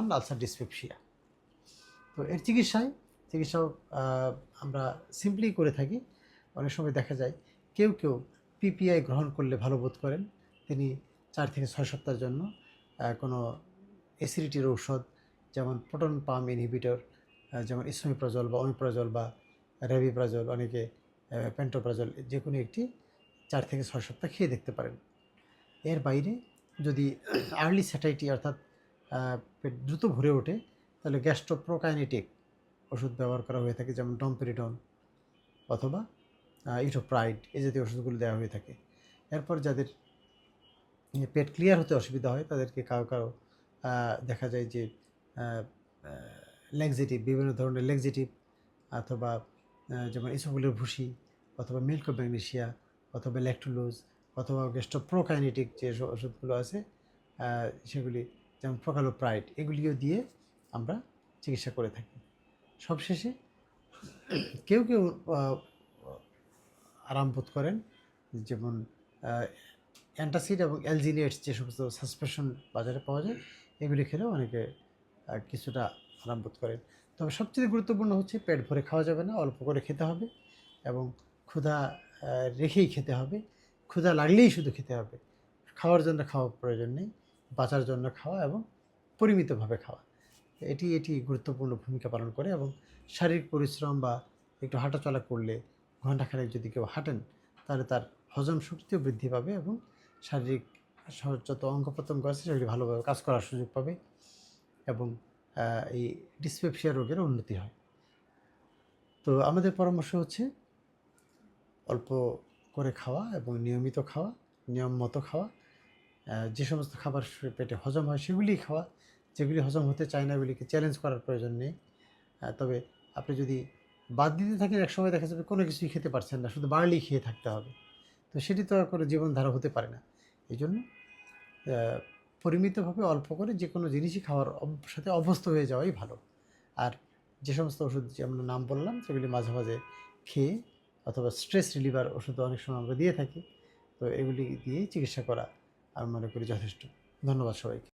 One ulcer dyspepsia তো এর চিকিৎসায় চিকিৎসাও আমরা সিম্পলি করে থাকি। অনেক সময় দেখা যায় কেউ কেউ পিপিআই গ্রহণ করলে ভালো বোধ করেন। তিনি চার থেকে ছয় সপ্তাহের জন্য কোনো অ্যাসিডিটির ঔষধ, যেমন প্রোটন পাম ইনহিবিটর যেমন ইসমিপ্রাজল বা অমিপ্রাজল বা র্যাবিপ্রাজল অনেকে পেন্টোপ্রাজল যে কোনো একটি চার থেকে ছয় সপ্তাহ খেয়ে দেখতে পারেন। এর বাইরে যদি আর্লি স্যাটাইটি অর্থাৎ পেট দ্রুত ভরে ওঠে, তাহলে গ্যাস্ট্রোপ্রোকাইনেটিক ওষুধ ব্যবহার করা হয়ে থাকে, যেমন ডমপেরিডন অথবা ইটোপ্রাইড এই জাতীয় ওষুধগুলো দেওয়া হয়ে থাকে। এরপর যাদের পেট ক্লিয়ার হতে অসুবিধা হয়, তাদেরকে কারও কারও দেখা যায় যে লেগজেটিভ বিভিন্ন ধরনের লেগজেটিভ অথবা যেমন ইসোগুলের ভুসি অথবা মিল্ক ম্যাগনেশিয়া অথবা ল্যাকটুলোজ অথবা গ্যাস্ট্রোপ্রোকাইনেটিক যে ওষুধগুলো আছে সেগুলি যেমন প্রোকালোপ্রাইড এগুলিও দিয়ে আমরা চিকিৎসা করে থাকি। সবশেষে কেউ কেউ আরাম বোধ করেন, যেমন অ্যান্টাসিড এবং অ্যালজিনিয়েটস যে সমস্ত সাসপেনশন বাজারে পাওয়া যায়, এগুলি খেলেও অনেকে কিছুটা আরাম বোধ করেন। তবে সবচেয়ে গুরুত্বপূর্ণ হচ্ছে পেট ভরে খাওয়া যাবে না, অল্প করে খেতে হবে এবং ক্ষুধা রেখেই খেতে হবে। ক্ষুধা লাগলেই শুধু খেতে হবে। খাওয়ার জন্য খাওয়ার প্রয়োজন নেই। বাঁচার জন্য খাওয়া এবং পরিমিতভাবে খাওয়া। এটি এটি গুরুত্বপূর্ণ ভূমিকা পালন করে এবং শারীরিক পরিশ্রম বা একটু হাঁটাচলা করলে ঘণ্টাখানেক যদি কেউ হাঁটেন, তাহলে তার হজম শক্তিও বৃদ্ধি পাবে এবং শারীরিক যত অঙ্গ প্রত্যঙ্গ আছে সেগুলি ভালোভাবে কাজ করার সুযোগ পাবে এবং এই ডিসপেপসিয়া রোগের উন্নতি হয়। তো আমাদের পরামর্শ হচ্ছে অল্প করে খাওয়া এবং নিয়মিত খাওয়া, নিয়ম মতো খাওয়া যে সমস্ত খাবার পেটে হজম হয় সেগুলি খাওয়া, যেগুলি হজম হতে চায় না এগুলিকে চ্যালেঞ্জ করার প্রয়োজন নেই। তবে আপনি যদি বাদ দিতে থাকেন এক সময় দেখা যাবে কোনো কিছুই খেতে পারছেন না, শুধু বার্লি খেয়ে থাকতে হবে। তো সেটি তো আর কোনো জীবনধারা হতে পারে না। এই জন্য পরিমিতভাবে অল্প করে যে কোনো জিনিসই খাওয়ার সাথে অভ্যস্ত হয়ে যাওয়াই ভালো। আর যে সমস্ত ওষুধ যে আমরা নাম বললাম, সেগুলি মাঝে মাঝে খেয়ে অথবা স্ট্রেস রিলিভার ওষুধ অনেক সময় আমরা দিয়ে থাকি। তো এগুলি দিয়েই চিকিৎসা করা আমি মনে করি যথেষ্ট। ধন্যবাদ সবাইকে।